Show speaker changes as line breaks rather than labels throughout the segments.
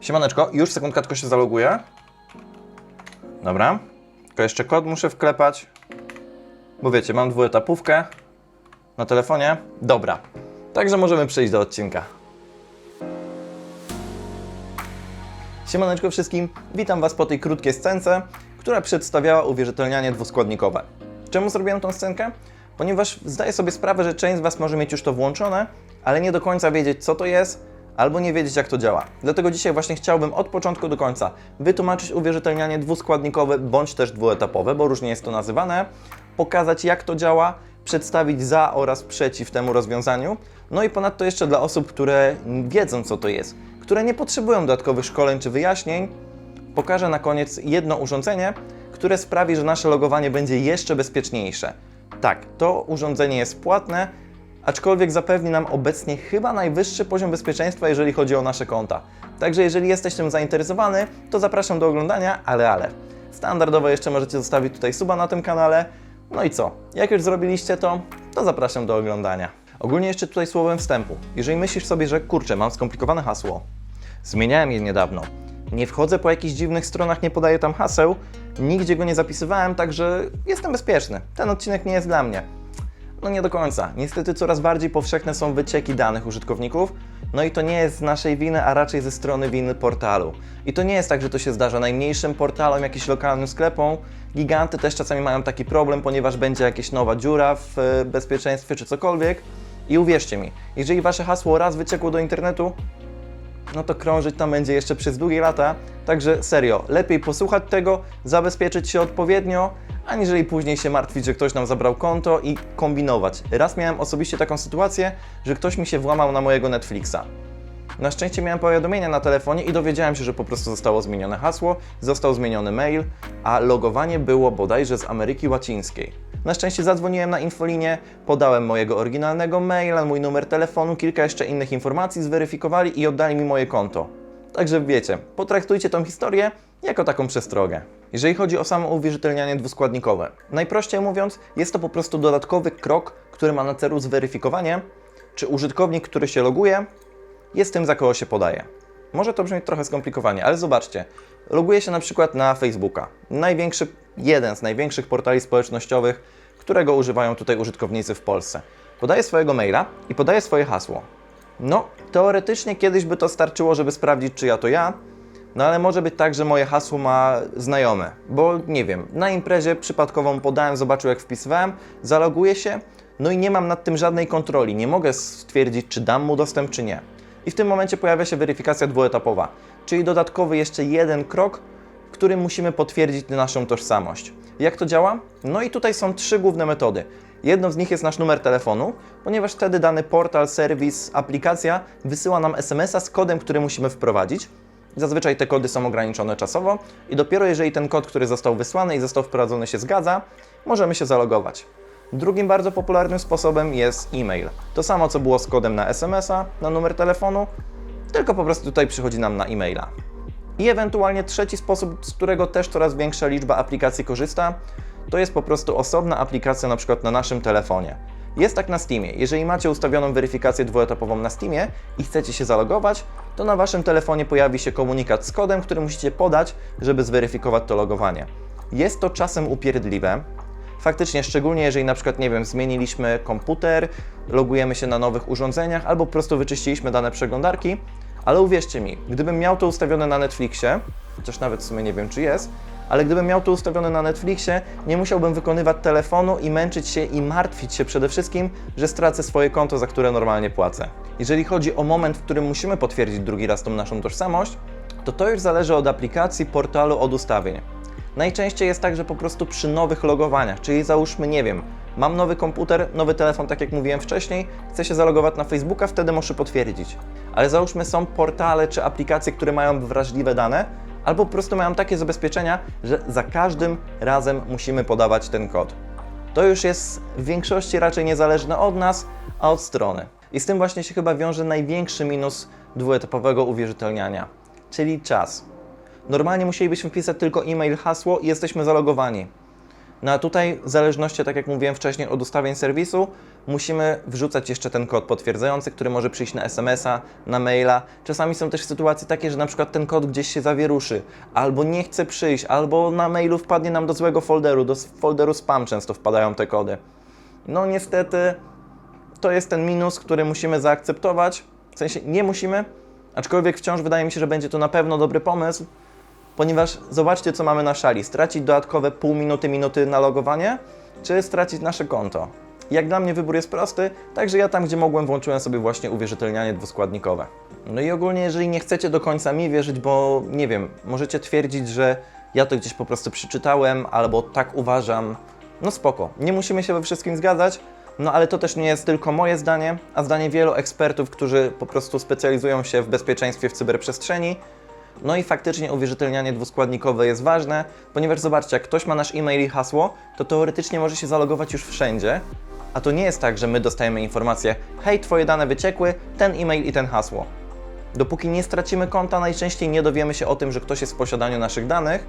Siemaneczko, już sekundka tylko się zaloguję. Dobra. Tylko jeszcze kod muszę wklepać. Bo wiecie, mam dwuetapówkę na telefonie. Dobra. Także możemy przejść do odcinka. Siemaneczko wszystkim, witam Was po tej krótkiej scence, która przedstawiała uwierzytelnianie dwuskładnikowe. Czemu zrobiłem tą scenkę? Ponieważ zdaję sobie sprawę, że część z Was może mieć już to włączone, ale nie do końca wiedzieć co to jest, albo nie wiedzieć jak to działa. Dlatego dzisiaj właśnie chciałbym od początku do końca wytłumaczyć uwierzytelnianie dwuskładnikowe bądź też dwuetapowe, bo różnie jest to nazywane, pokazać jak to działa, przedstawić za oraz przeciw temu rozwiązaniu, no i ponadto jeszcze dla osób, które wiedzą co to jest, które nie potrzebują dodatkowych szkoleń czy wyjaśnień, pokażę na koniec jedno urządzenie, które sprawi, że nasze logowanie będzie jeszcze bezpieczniejsze. Tak, to urządzenie jest płatne, aczkolwiek zapewni nam obecnie chyba najwyższy poziom bezpieczeństwa, jeżeli chodzi o nasze konta. Także jeżeli jesteś tym zainteresowany, to zapraszam do oglądania, ale ale. Standardowo jeszcze możecie zostawić tutaj suba na tym kanale. No i co? Jak już zrobiliście to, to zapraszam do oglądania. Ogólnie jeszcze tutaj słowem wstępu. Jeżeli myślisz sobie, że kurczę, mam skomplikowane hasło, zmieniałem je niedawno, nie wchodzę po jakichś dziwnych stronach, nie podaję tam haseł, nigdzie go nie zapisywałem, także jestem bezpieczny. Ten odcinek nie jest dla mnie. No nie do końca. Niestety coraz bardziej powszechne są wycieki danych użytkowników, no i to nie jest z naszej winy, a raczej ze strony winy portalu. I to nie jest tak, że to się zdarza najmniejszym portalom, jakimś lokalnym sklepom. Giganty też czasami mają taki problem, ponieważ będzie jakaś nowa dziura w e, bezpieczeństwie czy cokolwiek. I uwierzcie mi, jeżeli wasze hasło raz wyciekło do internetu, no to krążyć tam będzie jeszcze przez długie lata. Także serio, lepiej posłuchać tego, zabezpieczyć się odpowiednio, aniżeli później się martwić, że ktoś nam zabrał konto i kombinować. Raz miałem osobiście taką sytuację, że ktoś mi się włamał na mojego Netflixa. Na szczęście miałem powiadomienia na telefonie i dowiedziałem się, że po prostu zostało zmienione hasło, został zmieniony mail, a logowanie było bodajże z Ameryki Łacińskiej. Na szczęście zadzwoniłem na infolinię, podałem mojego oryginalnego maila, mój numer telefonu, kilka jeszcze innych informacji, zweryfikowali i oddali mi moje konto. Także wiecie, potraktujcie tą historię jako taką przestrogę. Jeżeli chodzi o samo uwierzytelnianie dwuskładnikowe, najprościej mówiąc, jest to po prostu dodatkowy krok, który ma na celu zweryfikowanie, czy użytkownik, który się loguje, jest tym, za kogo się podaje. Może to brzmieć trochę skomplikowanie, ale zobaczcie. Loguję się na przykład na Facebooka. Największy, jeden z największych portali społecznościowych, którego używają tutaj użytkownicy w Polsce. Podaję swojego maila i podaję swoje hasło. No, teoretycznie kiedyś by to starczyło, żeby sprawdzić, czy ja to ja, no ale może być tak, że moje hasło ma znajome, bo nie wiem, na imprezie przypadkową podałem, zobaczył jak wpisywałem, zaloguję się, no i nie mam nad tym żadnej kontroli, nie mogę stwierdzić, czy dam mu dostęp, czy nie. I w tym momencie pojawia się weryfikacja dwuetapowa, czyli dodatkowy jeszcze jeden krok, w którym musimy potwierdzić naszą tożsamość. Jak to działa? No i tutaj są trzy główne metody. Jedną z nich jest nasz numer telefonu, ponieważ wtedy dany portal, serwis, aplikacja wysyła nam SMS-a z kodem, który musimy wprowadzić. Zazwyczaj te kody są ograniczone czasowo i dopiero jeżeli ten kod, który został wysłany i został wprowadzony się zgadza, możemy się zalogować. Drugim bardzo popularnym sposobem jest e-mail. To samo co było z kodem na SMS-a, na numer telefonu, tylko po prostu tutaj przychodzi nam na e-maila. I ewentualnie trzeci sposób, z którego też coraz większa liczba aplikacji korzysta, to jest po prostu osobna aplikacja na przykład na naszym telefonie. Jest tak na Steamie. Jeżeli macie ustawioną weryfikację dwuetapową na Steamie i chcecie się zalogować, to na waszym telefonie pojawi się komunikat z kodem, który musicie podać, żeby zweryfikować to logowanie. Jest to czasem upierdliwe, faktycznie, szczególnie jeżeli na przykład, nie wiem, zmieniliśmy komputer, logujemy się na nowych urządzeniach albo po prostu wyczyściliśmy dane przeglądarki, ale uwierzcie mi, gdybym miał to ustawione na Netflixie, chociaż nawet w sumie nie wiem czy jest, ale gdybym miał to ustawione na Netflixie, nie musiałbym wykonywać telefonu i męczyć się i martwić się przede wszystkim, że stracę swoje konto, za które normalnie płacę. Jeżeli chodzi o moment, w którym musimy potwierdzić drugi raz tą naszą tożsamość, to to już zależy od aplikacji, portalu, od ustawień. Najczęściej jest tak, że po prostu przy nowych logowaniach, czyli załóżmy, nie wiem, mam nowy komputer, nowy telefon, tak jak mówiłem wcześniej, chcę się zalogować na Facebooka, wtedy muszę potwierdzić. Ale załóżmy, są portale czy aplikacje, które mają wrażliwe dane, albo po prostu mają takie zabezpieczenia, że za każdym razem musimy podawać ten kod. To już jest w większości raczej niezależne od nas, a od strony. I z tym właśnie się chyba wiąże największy minus dwuetapowego uwierzytelniania, czyli czas. Normalnie musielibyśmy wpisać tylko e-mail, hasło i jesteśmy zalogowani. No a tutaj w zależności, tak jak mówiłem wcześniej, od ustawień serwisu, musimy wrzucać jeszcze ten kod potwierdzający, który może przyjść na SMS-a, na maila. Czasami są też sytuacje takie, że na przykład ten kod gdzieś się zawieruszy, albo nie chce przyjść, albo na mailu wpadnie nam do złego folderu, do folderu spam często wpadają te kody. No niestety to jest ten minus, który musimy zaakceptować. W sensie nie musimy, aczkolwiek wciąż wydaje mi się, że będzie to na pewno dobry pomysł, ponieważ zobaczcie, co mamy na szali. Stracić dodatkowe pół minuty, minuty na logowanie, czy stracić nasze konto? Jak dla mnie wybór jest prosty, także ja tam, gdzie mogłem, włączyłem sobie właśnie uwierzytelnianie dwuskładnikowe. No i ogólnie, jeżeli nie chcecie do końca mi wierzyć, bo nie wiem, możecie twierdzić, że ja to gdzieś po prostu przeczytałem, albo tak uważam, no spoko. Nie musimy się we wszystkim zgadzać, no ale to też nie jest tylko moje zdanie, a zdanie wielu ekspertów, którzy po prostu specjalizują się w bezpieczeństwie w cyberprzestrzeni. No i faktycznie uwierzytelnianie dwuskładnikowe jest ważne, ponieważ zobaczcie, jak ktoś ma nasz e-mail i hasło, to teoretycznie może się zalogować już wszędzie, a to nie jest tak, że my dostajemy informację, hej, twoje dane wyciekły, ten e-mail i ten hasło. Dopóki nie stracimy konta, najczęściej nie dowiemy się o tym, że ktoś jest w posiadaniu naszych danych.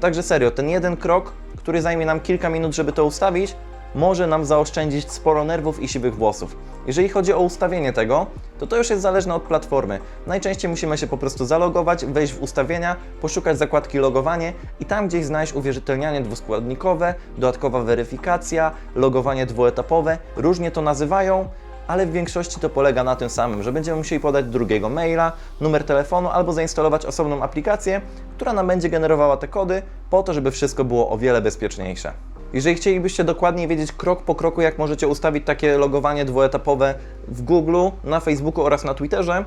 Także serio, ten jeden krok, który zajmie nam kilka minut, żeby to ustawić, może nam zaoszczędzić sporo nerwów i siwych włosów. Jeżeli chodzi o ustawienie tego, to to już jest zależne od platformy. Najczęściej musimy się po prostu zalogować, wejść w ustawienia, poszukać zakładki logowanie i tam gdzieś znaleźć uwierzytelnianie dwuskładnikowe, dodatkowa weryfikacja, logowanie dwuetapowe. Różnie to nazywają, ale w większości to polega na tym samym, że będziemy musieli podać drugiego maila, numer telefonu albo zainstalować osobną aplikację, która nam będzie generowała te kody po to, żeby wszystko było o wiele bezpieczniejsze. Jeżeli chcielibyście dokładniej wiedzieć krok po kroku, jak możecie ustawić takie logowanie dwuetapowe w Google, na Facebooku oraz na Twitterze,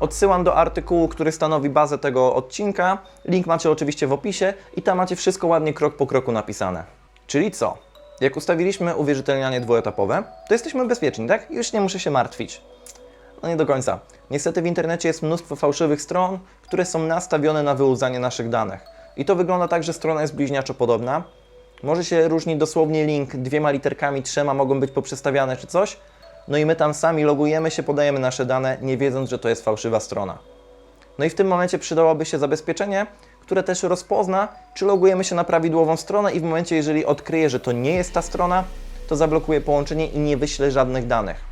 odsyłam do artykułu, który stanowi bazę tego odcinka. Link macie oczywiście w opisie i tam macie wszystko ładnie krok po kroku napisane. Czyli co? Jak ustawiliśmy uwierzytelnianie dwuetapowe, to jesteśmy bezpieczni, tak? Już nie muszę się martwić. No nie do końca. Niestety w internecie jest mnóstwo fałszywych stron, które są nastawione na wyłudzanie naszych danych. I to wygląda tak, że strona jest bliźniaczo podobna. Może się różnić dosłownie link, dwiema literkami, trzema mogą być poprzestawiane czy coś. No i my tam sami logujemy się, podajemy nasze dane, nie wiedząc, że to jest fałszywa strona. No i w tym momencie przydałoby się zabezpieczenie, które też rozpozna, czy logujemy się na prawidłową stronę i w momencie, jeżeli odkryje, że to nie jest ta strona, to zablokuje połączenie i nie wyśle żadnych danych.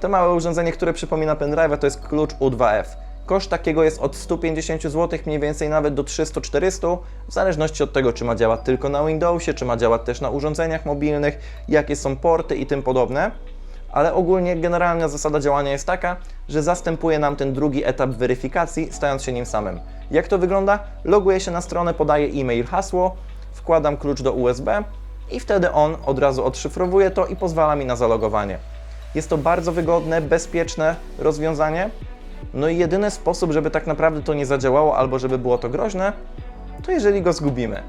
To małe urządzenie, które przypomina pendrive'a, to jest klucz U2F. Koszt takiego jest od 150 zł, mniej więcej nawet do 300-400, w zależności od tego, czy ma działać tylko na Windowsie, czy ma działać też na urządzeniach mobilnych, jakie są porty i tym podobne. Ale ogólnie generalna zasada działania jest taka, że zastępuje nam ten drugi etap weryfikacji, stając się nim samym. Jak to wygląda? Loguję się na stronę, podaję e-mail, hasło, wkładam klucz do USB i wtedy on od razu odszyfrowuje to i pozwala mi na zalogowanie. Jest to bardzo wygodne, bezpieczne rozwiązanie. No i jedyny sposób, żeby tak naprawdę to nie zadziałało albo żeby było to groźne, to jeżeli go zgubimy.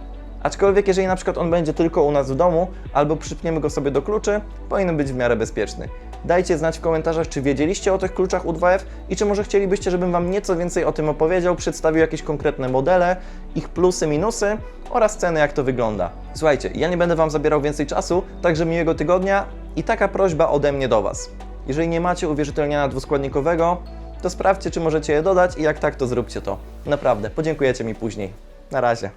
Aczkolwiek jeżeli na przykład on będzie tylko u nas w domu albo przypniemy go sobie do kluczy, powinien być w miarę bezpieczny. Dajcie znać w komentarzach, czy wiedzieliście o tych kluczach U2F i czy może chcielibyście, żebym Wam nieco więcej o tym opowiedział, przedstawił jakieś konkretne modele, ich plusy, minusy oraz ceny, jak to wygląda. Słuchajcie, ja nie będę Wam zabierał więcej czasu, także miłego tygodnia i taka prośba ode mnie do Was. Jeżeli nie macie uwierzytelniania dwuskładnikowego, to sprawdźcie, czy możecie je dodać i jak tak, to zróbcie to. Naprawdę, podziękujecie mi później. Na razie.